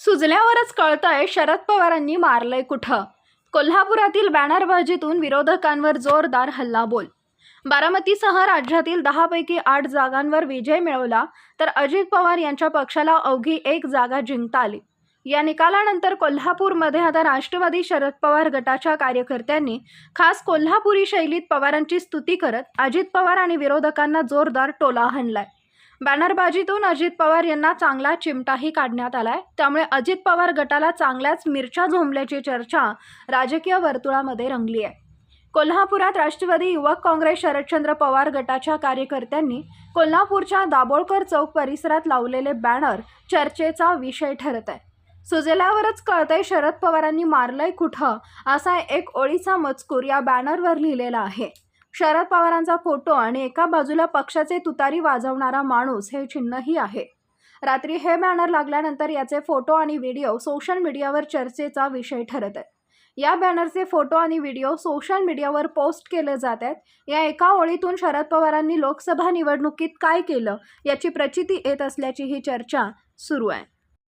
सुजल्यावरच कळतंय शरद पवारांनी मारलंय कुठं. कोल्हापुरातील बॅनरबाजीतून विरोधकांवर जोरदार हल्लाबोल. बारामतीसह राज्यातील दहापैकी आठ जागांवर विजय मिळवला तर अजित पवार यांच्या पक्षाला अवघी एक जागा जिंकता आली. या निकालानंतर कोल्हापूरमध्ये आता राष्ट्रवादी शरद पवार गटाच्या कार्यकर्त्यांनी खास कोल्हापुरी शैलीत पवारांची स्तुती करत अजित पवार आणि विरोधकांना जोरदार टोला हाणलाय. बॅनरबाजीतून अजित पवार यांना चांगला चिमटाही काढण्यात आलाय. त्यामुळे अजित पवार गटाला चांगल्याच मिरच्या झोंबल्याची चर्चा राजकीय वर्तुळामध्ये रंगली आहे. कोल्हापुरात राष्ट्रवादी युवक काँग्रेस शरदचंद्र पवार गटाच्या कार्यकर्त्यांनी कोल्हापूरच्या दाभोळकर चौक परिसरात लावलेले बॅनर चर्चेचा विषय ठरत आहे. सुजल्यावरच कळतंय शरद पवारांनी मारलंय कुठं असा एक ओळीचा मजकूर या बॅनरवर लिहिलेला आहे. शरद पवारांचा फोटो आणि एका बाजूला पक्षाचे तुतारी वाजवणारा माणूस हे चिन्हही आहे. रात्री हे बॅनर लागल्यानंतर याचे फोटो आणि व्हिडिओ सोशल मीडियावर चर्चेचा विषय ठरत आहेत. या बॅनरचे फोटो आणि व्हिडिओ सोशल मीडियावर पोस्ट केले जात आहेत. या एका ओळीतून शरद पवारांनी लोकसभा निवडणुकीत काय केलं याची प्रचिती येत असल्याची ही चर्चा सुरू आहे.